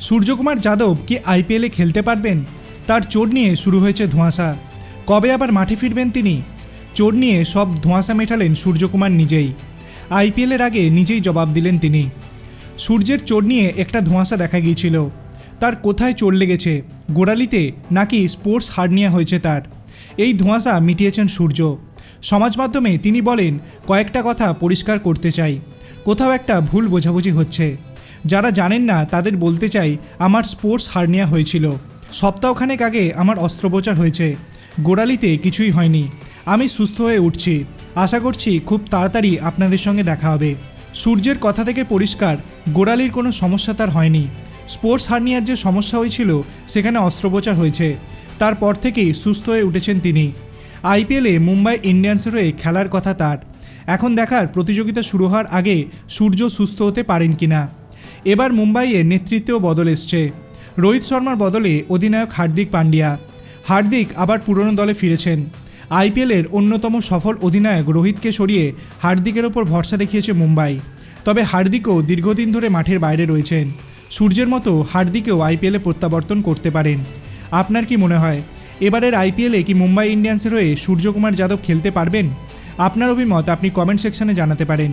সূর্যকুমার যাদব কি আইপিএলে খেলতে পারবেন? তার চোট নিয়ে শুরু হয়েছে ধোঁয়াশা। কবে আবার মাঠে ফিরবেন তিনি? চোট নিয়ে সব ধোঁয়াশা মেটালেন সূর্যকুমার নিজেই। আইপিএলের আগে নিজেই জবাব দিলেন তিনি। সূর্যের চোট নিয়ে একটা ধোঁয়াশা দেখা গিয়েছিল। তার কোথায় চোট লেগেছে? গোড়ালিতে নাকি স্পোর্টস হার্নিয়া হয়েছে তার? এই ধোঁয়াশা মিটিয়েছেন সূর্য। সমাজ মাধ্যমে তিনি বলেন, কয়েকটা কথা পরিষ্কার করতে চাই। কোথাও একটা ভুল বোঝাবুঝি হচ্ছে। যারা জানেন না তাদের বলতে চাই, আমার স্পোর্টস হার্নিয়া হয়েছিল। সপ্তাহখানেক আগে আমার অস্ত্রোপচার হয়েছে। গোড়ালিতে কিছুই হয়নি। আমি সুস্থ হয়ে উঠছি। আশা করছি খুব তাড়াতাড়ি আপনাদের সঙ্গে দেখা হবে। সূর্যের কথা থেকে পরিষ্কার, গোড়ালির কোনো সমস্যা তার হয়নি। স্পোর্টস হার্নিয়ার যে সমস্যা হয়েছিল, সেখানে অস্ত্রোপচার হয়েছে। তারপর থেকেই সুস্থ হয়ে উঠেছেন তিনি। আইপিএলে মুম্বাই ইন্ডিয়ান্সের হয়ে খেলার কথা তার। এখন দেখার প্রতিযোগিতা শুরু হওয়ার আগে সূর্য সুস্থ হতে পারেন কিনা। এবার মুম্বাইয়ের নেতৃত্বেও বদল এসছে। রোহিত শর্মার বদলে অধিনায়ক হার্দিক পান্ডিয়া। হার্দিক আবার পুরনো দলে ফিরেছেন। আইপিএলের অন্যতম সফল অধিনায়ক রোহিতকে সরিয়ে হার্দিকের ওপর ভরসা দেখিয়েছে মুম্বাই। তবে হার্দিকও দীর্ঘদিন ধরে মাঠের বাইরে রয়েছেন। সূর্যের মতো হার্দিকেও আইপিএলে প্রত্যাবর্তন করতে পারেন। আপনার কি মনে হয়, এবারের আইপিএলে কি মুম্বাই ইন্ডিয়ান্সের হয়ে সূর্যকুমার যাদব খেলতে পারবেন? আপনার অভিমত আপনি কমেন্ট সেকশনে জানাতে পারেন।